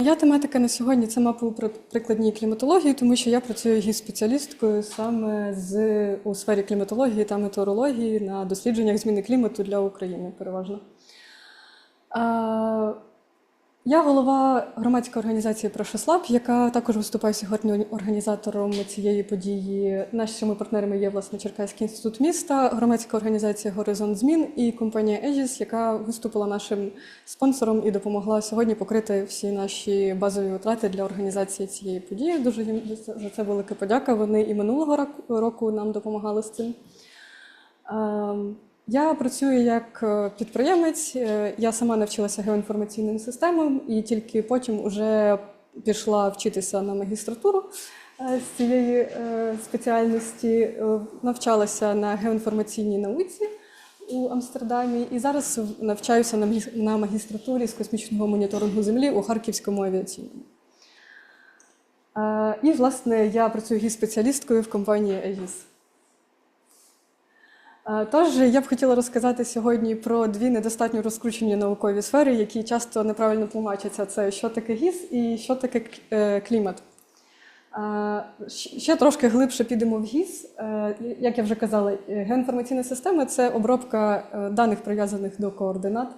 Моя тематика на сьогодні це мапа у прикладній кліматології, тому що я працюю гі-спеціалісткою саме з у сфері кліматології та метеорології на дослідженнях зміни клімату для України переважно. Я голова громадської організації Прошослаб, яка також виступає сьогодні організатором цієї події. Нашими партнерами є власне Черкаський інститут міста, громадська організація Горизонт Змін і компанія Егіс, яка виступила нашим спонсором і допомогла сьогодні покрити всі наші базові витрати для організації цієї події. Дуже їм за це велика подяка. Вони і минулого року- року нам допомагали з цим. Я працюю як е, підприємець. Е, Я сама навчилася геоінформаційним системам і тільки потім вже пішла вчитися на магістратуру е, з цієї спеціальності. Навчалася на геоінформаційній науці у Амстердамі і зараз навчаюся на магістратурі з космічного моніторингу Землі у Харківському авіаційному. І, власне, я працюю гіс-спеціалісткою в компанії ЕГІС. Е, Тож я б хотіла розказати сьогодні про дві недостатньо розкручені наукові сфери, які часто неправильно тлумачаться. Це що таке гіс і що таке е, клімат. Е, Ще трошки глибше підемо в гіс. Як я вже казала, геоінформаційна система це обробка даних прив'язаних до координат,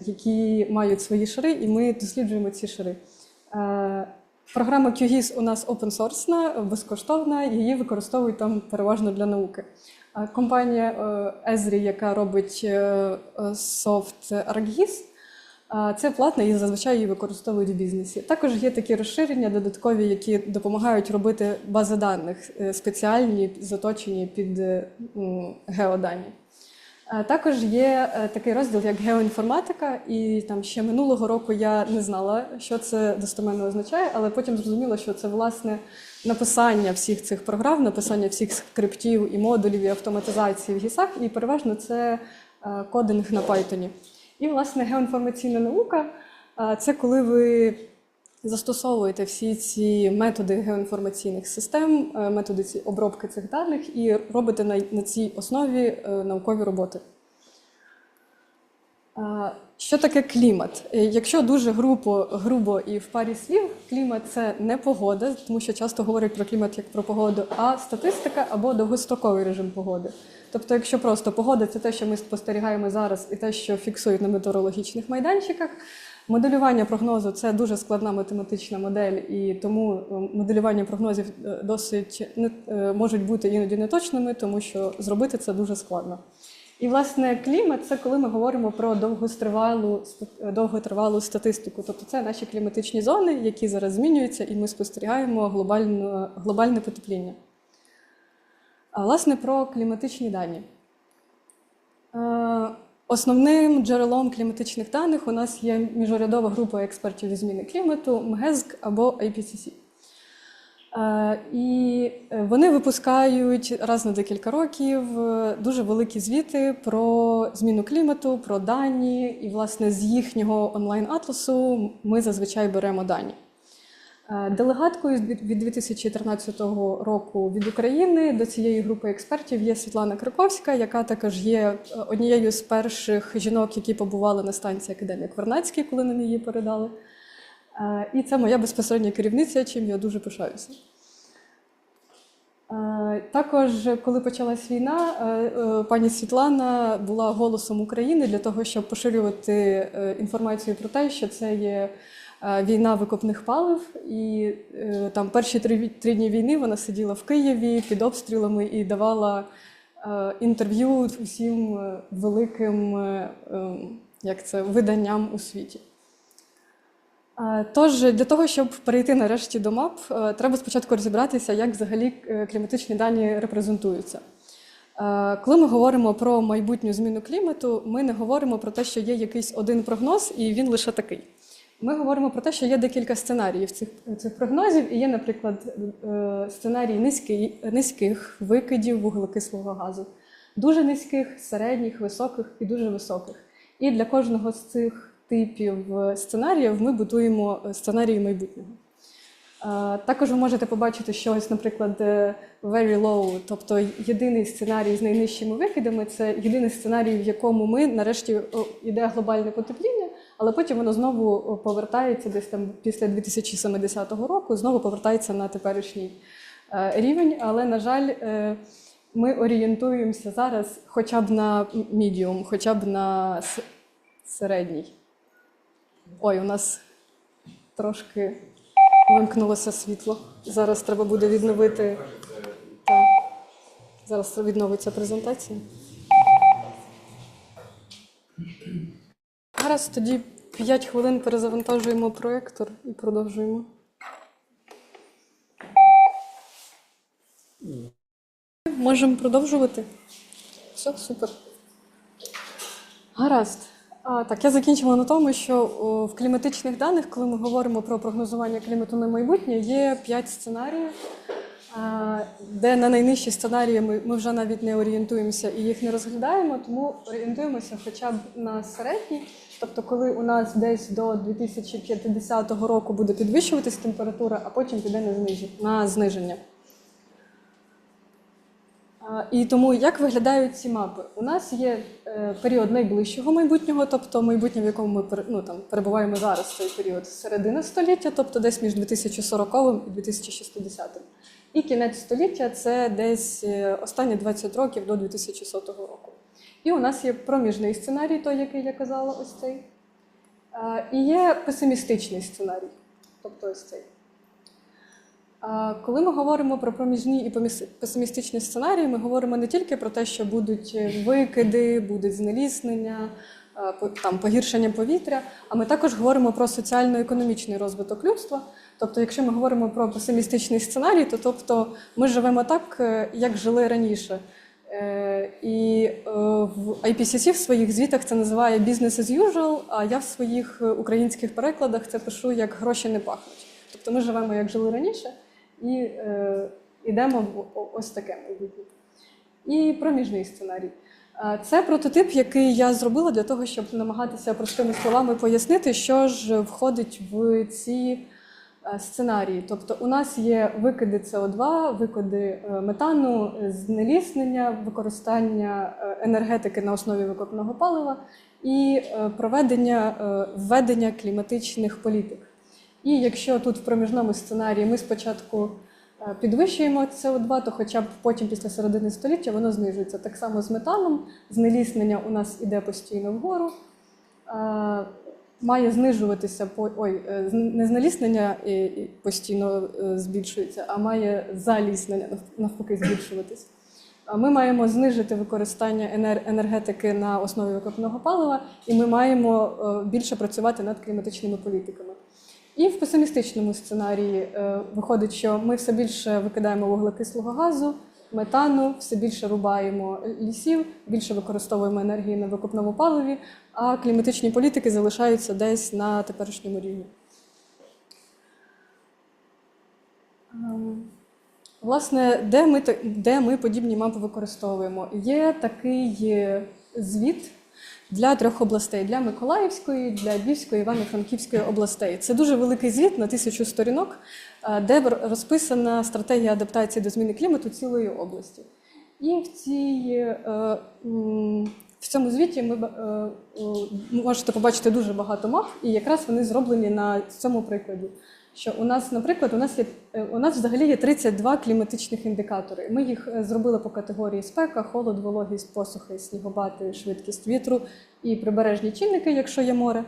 які мають свої шари, і ми досліджуємо ці шари. Програма QGIS у нас open-source, безкоштовна, її використовують там переважно для науки. Компанія е, Esri, яка робить е, е, софт ArcGIS, це платна і зазвичай її використовують в бізнесі. Також є такі розширення додаткові, які допомагають робити бази даних спеціальні, заточені під геодані. Е, Також є е, такий розділ, як геоінформатика, і там ще минулого року я не знала, що це достеменно означає, але потім зрозуміла, що це власне написання всіх цих програм, написання всіх скриптів і модулів і автоматизації в гісах, і переважно це е, кодинг на Python. І власне геоінформаційна наука це коли ви застосовуєте всі ці методи геоінформаційних систем, е, методи ці- обробки цих даних і робите на, цій основі е, наукові роботи. Що таке клімат? Е, Якщо дуже грубо, грубо і в парі слів, клімат це не погода, тому що часто говорять про клімат як про погоду, а статистика або довгостроковий режим погоди. Тобто, якщо просто погода це те, що ми спостерігаємо зараз, і те, що фіксують на метеорологічних майданчиках. Моделювання прогнозу це дуже складна математична модель, і тому е, моделювання прогнозів е, досить не е, можуть бути іноді неточними, тому що зробити це дуже складно. І власне клімат це коли ми говоримо про довготривалу довготривалу статистику. Тобто це наші кліматичні зони, які зараз змінюються, і ми спостерігаємо глобальне, глобальне потепління. А власне про кліматичні дані. Основним джерелом кліматичних даних у нас є міжурядова група експертів із зміни клімату МГЕЗК або IPCC. Е, І вони випускають раз на декілька років е, дуже великі звіти про зміну клімату, про дані, і, власне, з їхнього онлайн-атласу ми зазвичай беремо дані. Е, Делегаткою від від 2013 року від України до цієї групи експертів є Світлана Краковська, яка також є е, однією з перших жінок, які побували на станції Академік Вернацький, коли нам її передали. Е, І це моя безпосередня керівниця, чим я дуже пишаюся. Також, коли почалась війна, пані Світлана була голосом України для того, щоб поширювати інформацію про те, що це є війна викопних палив. І е, там перші три, три дні війни вона сиділа в Києві під обстрілами і давала е, інтерв'ю усім е, великим е, е, як це, виданням у світі. Е, Тож для того, щоб перейти нарешті до мап, е, треба спочатку розібратися, як взагалі е, кліматичні дані репрезентуються. Е, Коли ми говоримо про майбутню зміну клімату, ми не говоримо про те, що є якийсь один прогноз, і він лише такий. Ми говоримо про те, що є декілька сценаріїв цих, цих прогнозів, і є, наприклад, е, сценарій низький, низьких викидів вуглекислого газу, дуже низьких, середніх, високих і дуже високих. І для кожного з цих типів е, сценаріїв ми будуємо е, сценарії майбутнього. Також ви можете побачити щось, наприклад, е, very low, тобто єдиний сценарій з найнижчими викидами це єдиний сценарій, в якому ми нарешті йде глобальне потепління, але потім воно знову повертається десь там після 2070 року, знову повертається на теперішній е, рівень. Але, на жаль, е, ми орієнтуємося зараз хоча б на мідіум, хоча б на середній. Ой, у нас трошки вимкнулося світло. Зараз треба буде відновити. Так. Зараз відновиться презентація. Зараз тоді 5 хвилин перезавантажуємо проєктор і продовжуємо. Можемо продовжувати? Все, супер. Гаразд. А, так, я закінчила на тому, що о, в кліматичних даних, коли ми говоримо про прогнозування клімату на майбутнє, є 5 сценаріїв, а, де на найнижчі сценарії ми, ми вже навіть не орієнтуємося і їх не розглядаємо, тому орієнтуємося хоча б на середній. Тобто, коли у нас десь до 2050 року буде підвищуватись температура, а потім піде на зниження- на зниження. І тому як виглядають ці мапи? У нас є е, період найближчого майбутнього, тобто майбутнє, в якому ми ну, там, перебуваємо зараз цей період середина століття, тобто десь між 2040 і 2060. І кінець століття це десь е, останні 20 років до 2100 року. І у нас є проміжний сценарій, той, який я казала, ось цей. І є песимістичний сценарій, тобто ось цей. Коли ми говоримо про проміжні і песимістичні сценарії, ми говоримо не тільки про те, що будуть е, викиди, будуть знеліснення, там, погіршення повітря, а ми також говоримо про соціально-економічний розвиток людства. Тобто, якщо ми говоримо про песимістичний сценарій, то тобто ми живемо так, е, як жили раніше. Е, І е, в IPCC в своїх звітах це називає business as usual, а я в своїх е, українських перекладах це пишу як гроші не пахнуть. Тобто ми живемо як жили раніше і йдемо в ось таке майбутнє. І проміжний сценарій. Це прототип, який я зробила для того, щоб намагатися простими словами пояснити, що ж входить в ці сценарії. Тобто, у нас є викиди СО2, викиди е, метану, е, знеліснення, використання е, енергетики на основі викопного палива і е, проведення е, введення кліматичних політик. І якщо тут в проміжному сценарії ми спочатку е, підвищуємо СО2, то хоча б потім після середини століття воно знижується. Так само з метаном, знеліснення у нас іде постійно вгору. Має знижуватися по ой, е, не і, постійно е, збільшується, а має заліснення навпаки збільшуватись. А Ми маємо знижити використання енер- енергетики на основі викопного палива, і ми маємо е, більше працювати над кліматичними політиками. І в песимістичному сценарії виходить, що ми все більше викидаємо вуглекислого газу, метану, все більше рубаємо лісів, більше використовуємо енергії на викопному паливі, а кліматичні політики залишаються десь на теперішньому рівні. Ем, Власне, де ми, де ми подібні мапи використовуємо? Є такий е, звіт для трьох областей: для Миколаївської, для Львівської, Івано-Франківської областей. Це дуже великий звіт на тисячу сторінок, е, де розписана стратегія адаптації до зміни клімату цілої області. І в цій е, в цьому звіті ми е, можете побачити дуже багато мап, і якраз вони зроблені на цьому прикладі. Що у нас, наприклад, у нас є е, у нас взагалі є 32 кліматичних індикатори. Ми їх е, зробили по категорії спека, холод, вологість, посухи, снігопади, швидкість вітру і прибережні чинники, якщо є море.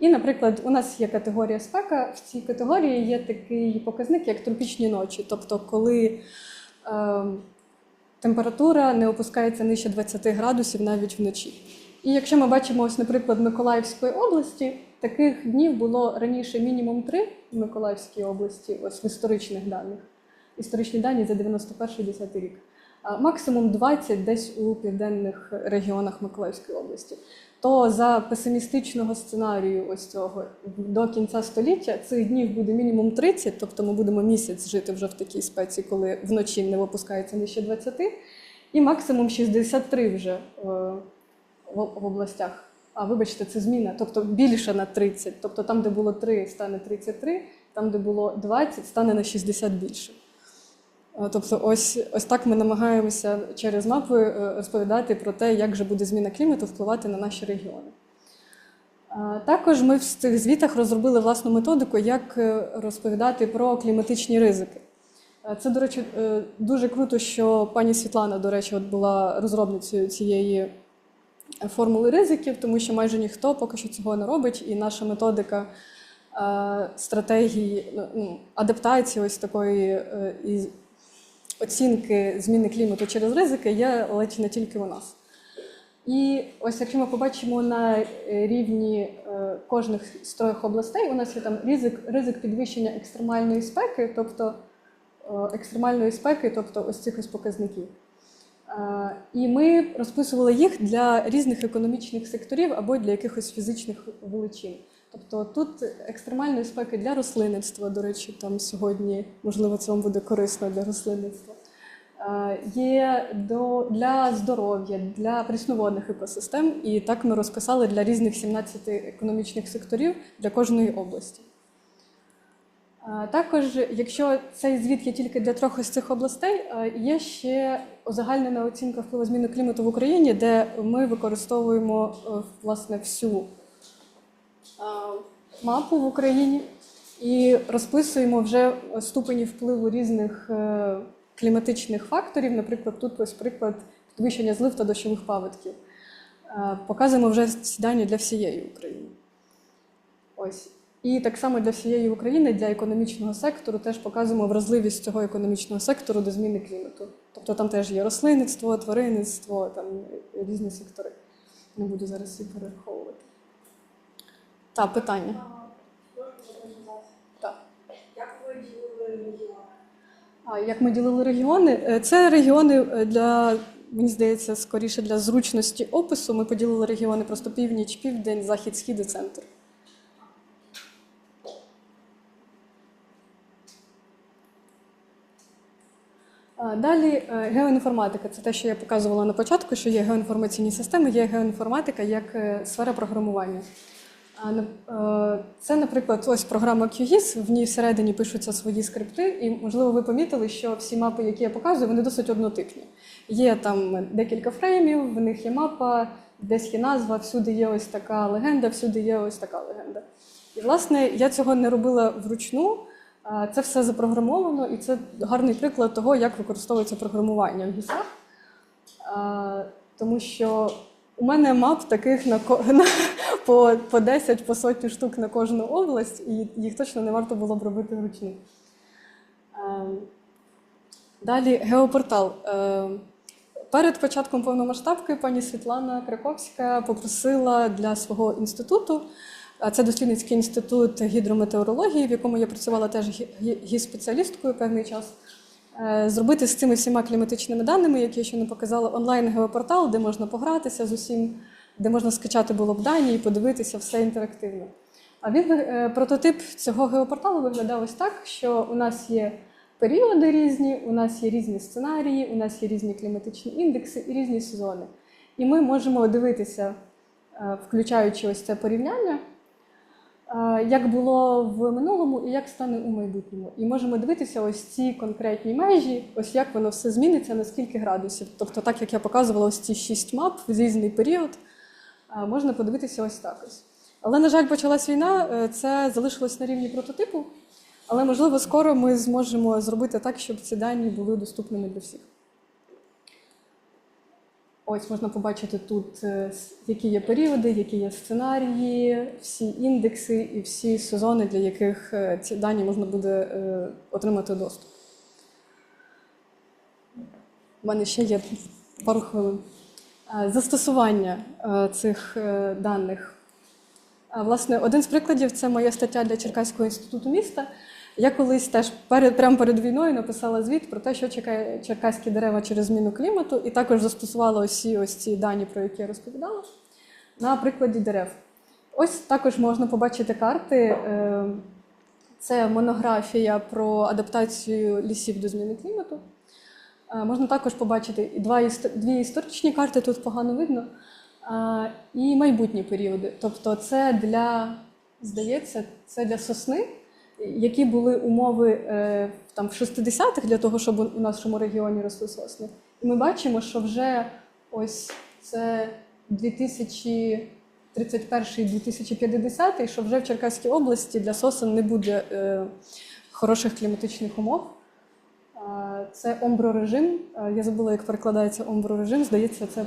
І, наприклад, у нас є категорія спека. В цій категорії є такий показник, як тропічні ночі, тобто, коли е, температура не опускається нижче 20 градусів навіть вночі. І якщо ми бачимо, ось, наприклад, Миколаївської області, таких днів було раніше мінімум три в Миколаївській області, ось в історичних даних. Історичні дані за 91-10 рік. А максимум 20 десь у південних регіонах Миколаївської області. То за песимістичного сценарію, ось цього до кінця століття цих днів буде мінімум 30, тобто ми будемо місяць жити вже в такій спеці, коли вночі не випускається нижче 20, і максимум 63 вже е, в, в областях. А вибачте, це зміна, тобто більше на 30. Тобто там, де було 3, стане 33, там, де було 20, стане на 60 більше. Тобто, ось, ось так ми намагаємося через мапи е, розповідати про те, як же буде зміна клімату впливати на наші регіони. Також ми в цих звітах розробили власну методику, як е, розповідати про кліматичні ризики. Це, до речі, е, дуже круто, що пані Світлана, до речі, от була розробницею цієї формули ризиків, тому що майже ніхто поки що цього не робить, і наша методика е, стратегії ну, ну, адаптації ось такої е, і оцінки зміни клімату через ризики є ледь не тільки у нас. І ось якщо ми побачимо на е, рівні кожних з трьох областей, у нас є там ризик, ризик підвищення екстремальної спеки, тобто екстремальної спеки, тобто ось цих ось показників. Е, І ми розписували їх для різних економічних секторів або для якихось фізичних величин. Тобто тут екстремальної спеки для рослинництва, до речі, там сьогодні, можливо, це вам буде корисно для рослинництва. Е, Є до, для здоров'я, для прісноводних екосистем, і так ми розписали для різних 17 економічних секторів для кожної області. Е, Також, якщо цей звіт є тільки для трьох із цих областей, е, є ще узагальнена оцінка впливу зміни клімату в Україні, де ми використовуємо е, власне всю мапу в Україні і розписуємо вже ступені впливу різних кліматичних факторів. Наприклад, тут ось приклад підвищення злив та дощових паводків. Показуємо вже ці дані для всієї України. Ось. І так само для всієї України, для економічного сектору, теж показуємо вразливість цього економічного сектору до зміни клімату. Тобто там теж є рослинництво, тваринництво, там різні сектори. Не буду зараз їх перераховувати. Так, питання. Так. Як ви ділили регіони? А як ми ділили регіони? Е, Це регіони е, для, мені здається, скоріше для зручності опису. Ми поділили регіони просто північ, південь, захід, схід і центр. Далі е, геоінформатика. Це те, що я показувала на початку, що є геоінформаційні системи, є геоінформатика як е, сфера програмування. Е, Це, наприклад, ось програма QGIS, в ній всередині пишуться свої скрипти, і, можливо, ви помітили, що всі мапи, які я показую, вони досить однотипні. Є там декілька фреймів, в них є мапа, десь є назва, всюди є ось така легенда, всюди є ось така легенда. І, власне, я цього не робила вручну. А Це все запрограмовано, і це гарний приклад того, як використовується програмування в гісах. Тому що у мене мап таких на, на по, по 10, по сотні штук на кожну область, і їх точно не варто було б робити вручну. Ем, Далі геопортал. Перед початком повномасштабки пані Світлана Краковська попросила для свого інституту, це дослідницький інститут гідрометеорології, в якому я працювала теж гі- гі- гіспеціалісткою певний час, е, зробити з цими всіма кліматичними даними, які я ще не показала, онлайн-геопортал, де можна погратися з усім, де можна скачати було б дані і подивитися все інтерактивно. А він е, прототип цього геопорталу виглядав ось так, що у нас є періоди різні, у нас є різні сценарії, у нас є різні кліматичні індекси і різні сезони. І ми можемо дивитися, е, включаючи ось це порівняння, як було в минулому і як стане у майбутньому. І можемо дивитися ось ці конкретні межі, ось як воно все зміниться, на скільки градусів. Тобто, так як я показувала ось ці шість мап в різний період, е, можна подивитися ось так ось. Але, на жаль, почалась війна, е, це залишилось на рівні прототипу. Але можливо скоро ми зможемо зробити так, щоб ці дані були доступними для всіх. Ось можна побачити тут, е, які є періоди, які є сценарії, всі індекси і всі сезони, для яких е, ці дані можна буде е, отримати доступ. У мене ще є пару хвилин. Застосування цих даних Власне, один з прикладів це моя стаття для Черкаського інституту міста. Я колись теж перед прямо перед війною написала звіт про те, що чекає черкаські дерева через зміну клімату, і також застосувала усі ось ці дані, про які я розповідала, на прикладі дерев. Ось також можна побачити карти. е, Це монографія про адаптацію лісів до зміни клімату. Е, Можна також побачити два дві історичні карти, тут погано видно, і майбутні періоди. Тобто, це для, здається, це для сосни, які були умови е, там, в 60-х для того, щоб у нашому регіоні росли сосни. І ми бачимо, що вже ось це 2000 2031-2050, що вже в Черкаській області для сосен не буде е, хороших кліматичних умов. Е, Це омброрежим. Я забула, як перекладається омброрежим. Здається, це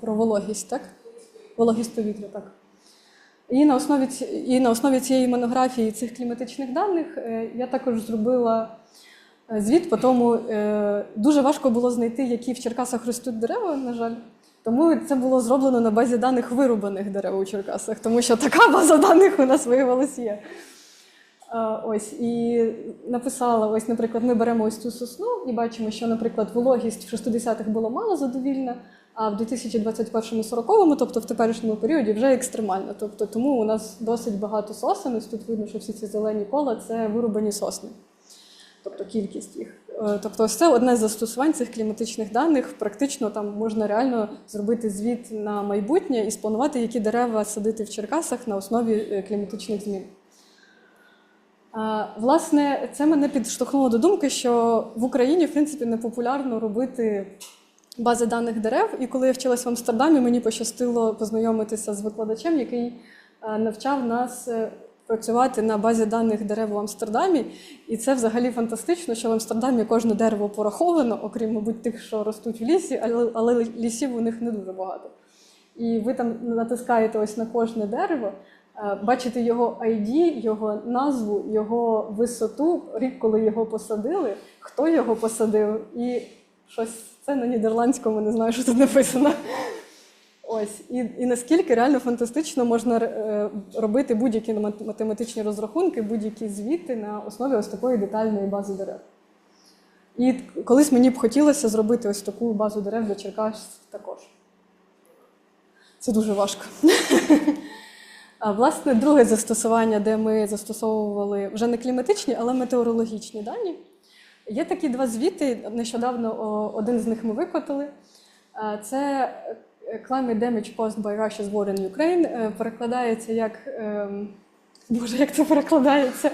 про вологість, так? Вологість повітря, так. І на основі, і на основі цієї монографії цих кліматичних даних е, я також зробила е, звіт, по тому е, дуже важко було знайти, які в Черкасах ростуть дерева, на жаль. Тому це було зроблено на базі даних вирубаних дерев у Черкасах, тому що така база даних у нас виявилась є. Ось і написала: ось, наприклад, ми беремо ось цю сосну і бачимо, що, наприклад, вологість в 60-х було мало задовільна, а в 2021-40, тобто в теперішньому періоді, вже екстремально. Тобто, тому у нас досить багато сосен. Ось тут видно, що всі ці зелені кола це вирубані сосни, тобто кількість їх. Е, Тобто, ось це одне з застосувань цих кліматичних даних. Практично там можна реально зробити звіт на майбутнє і спланувати, які дерева садити в Черкасах на основі е, кліматичних змін. Власне, це мене підштовхнуло до думки, що в Україні в принципі не популярно робити бази даних дерев. І коли я вчилась в Амстердамі, мені пощастило познайомитися з викладачем, який е, навчав нас е, працювати на базі даних дерев у Амстердамі. І це взагалі фантастично, що в Амстердамі кожне дерево пораховано, окрім, мабуть, тих, що ростуть в лісі, але, лісів у них не дуже багато. І ви там натискаєте ось на кожне дерево, е, бачите його ID, його назву, його висоту, рік, коли його посадили, хто його посадив, і щось це на нідерландському, не знаю, що тут написано. Ось, і, і наскільки реально фантастично можна е, робити будь-які математичні розрахунки, будь-які звіти на основі ось такої детальної бази дерев. І колись мені б хотілося зробити ось таку базу дерев для Черкас також. Це дуже важко. А, Власне, друге застосування, де ми застосовували вже не кліматичні, але метеорологічні дані. Є такі два звіти. Нещодавно один з них ми викотали. А, Це е, Climate Damage Caused by Russia's War in Ukraine. Е, Перекладається як. ем, Боже, як це перекладається?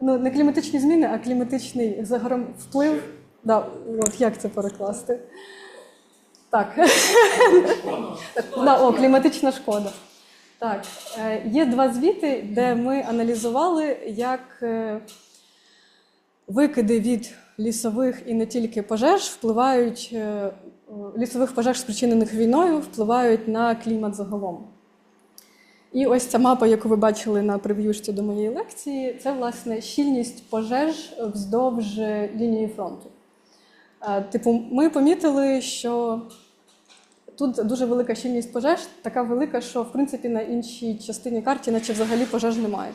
Ну, не кліматичні зміни, а кліматичний загром вплив. Да, от як це перекласти? Так. да, о, кліматична шкода. Так, е, є два звіти, де ми аналізували, як е, викиди від лісових і не тільки пожеж впливають, е, лісових пожеж, спричинених війною, впливають на клімат загалом. І ось ця мапа, яку ви бачили на прев'юшці до моєї лекції, це власне щільність пожеж вздовж лінії фронту. Типу, ми помітили, що тут дуже велика щільність пожеж, така велика, що в принципі на іншій частині карті, наче взагалі пожеж немає.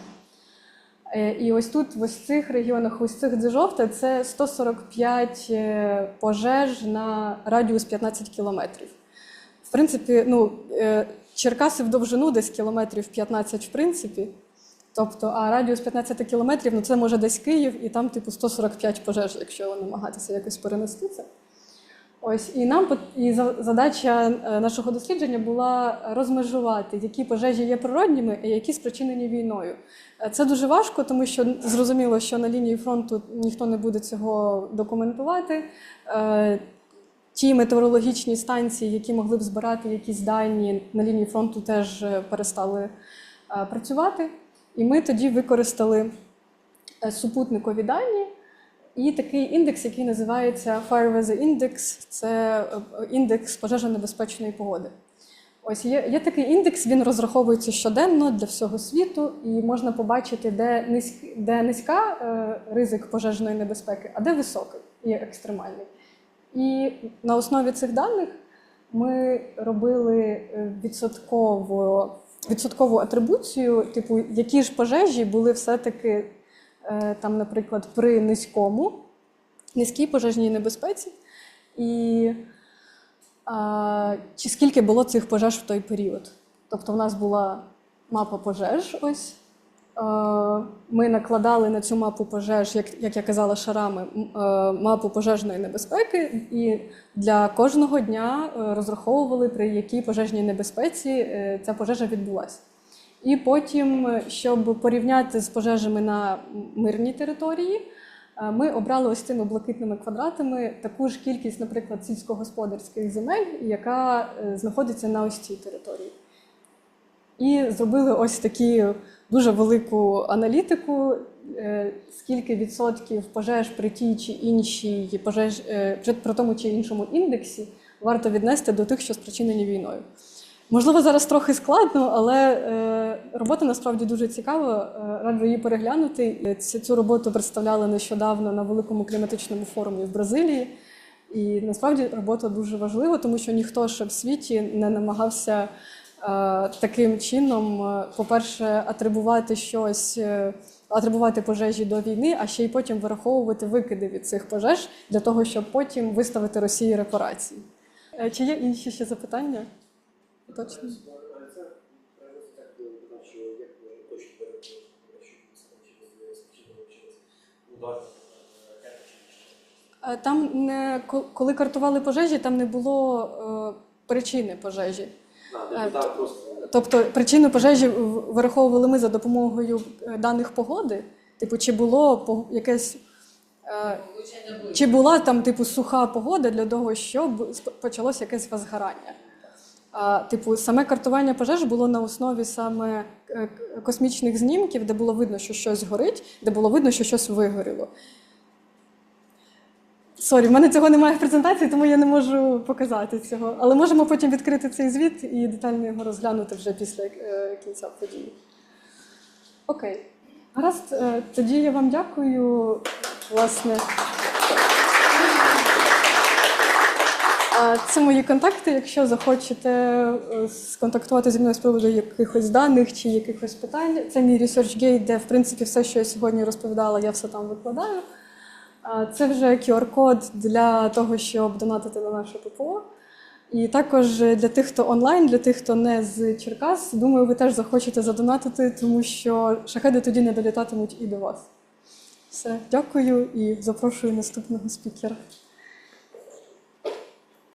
Е, І ось тут, в ось цих регіонах, ось цих де це 145 е, пожеж на радіус 15 кілометрів. В принципі, ну, е, Черкаси в довжину десь кілометрів 15, в принципі. Тобто, а радіус 15 кілометрів, ну це може десь Київ, і там, типу, 145 пожеж, якщо намагатися якось перенести це. Ось і нам і задача е, нашого дослідження була розмежувати, які пожежі є природніми, а які спричинені війною. Е, Це дуже важко, тому що зрозуміло, що на лінії фронту ніхто не буде цього документувати. Е, Ті метеорологічні станції, які могли б збирати якісь дані на лінії фронту, теж перестали працювати. І ми тоді використали супутникові дані і такий індекс, який називається Fire Weather Index, це е, індекс пожежонебезпечної погоди. Ось є, є такий індекс, він розраховується щоденно для всього світу, і можна побачити, де, низьк, де низька е, ризик пожежної небезпеки, а де високий і екстремальний. І на основі цих даних ми робили е, відсотково, відсоткову атрибуцію, типу, які ж пожежі були все-таки там, наприклад, при низькому, низькій пожежній небезпеці, і а, чи скільки було цих пожеж в той період. Тобто, в нас була мапа пожеж. Ось. Е, Ми накладали на цю мапу пожеж, як, як я казала, шарами е, мапу пожежної небезпеки, і для кожного дня е, розраховували, при якій пожежній небезпеці е, ця пожежа відбулася. І потім, е, щоб порівняти з пожежами на мирній території, Е, Ми обрали ось цими блакитними квадратами таку ж кількість, наприклад, сільськогосподарських земель, яка е, знаходиться на ось цій території. І зробили ось такі дуже велику аналітику, скільки відсотків пожеж при тій чи іншій пожеж при тому чи іншому індексі варто віднести до тих, що спричинені війною. Можливо, зараз трохи складно, але е, робота насправді дуже цікава. Е, раджу її переглянути. Е, Цю роботу представляли нещодавно на великому кліматичному форумі в Бразилії. І насправді робота дуже важлива, тому що ніхто ще в світі не намагався таким чином, по-перше, атрибувати щось, атрибувати пожежі до війни, а ще й потім вираховувати викиди від цих пожеж для того, щоб потім виставити Росії репарації. Чи є інші ще запитання? Точно. Там не коли картували пожежі, там не було е, причини пожежі. А, Е. Тобто причину пожежі в- вираховували ми за допомогою е, даних погоди. Типу, чи було якесь. е, Чи була там типу суха погода для того, щоб почалося якесь возгорання? Типу, саме картування пожеж було на основі саме е, космічних знімків, де було видно, що щось горить, де було видно, що щось вигоріло. Сорі, в мене цього немає в презентації, тому я не можу показати цього. Але можемо потім відкрити цей звіт і детально його розглянути вже після е, кінця події. Окей. Гаразд, е, тоді я вам дякую. Власне. Це мої контакти. Якщо захочете е, сконтактувати зі мною з приводу якихось даних чи якихось питань, це мій ResearchGate, де в принципі все, що я сьогодні розповідала, я все там викладаю. Це вже QR-код для того, щоб донатити на наше ППО. І також для тих, хто онлайн, для тих, хто не з Черкас, думаю, ви теж захочете задонатити, тому що шахеди тоді не долітатимуть і до вас. Все, дякую і запрошую наступного спікера.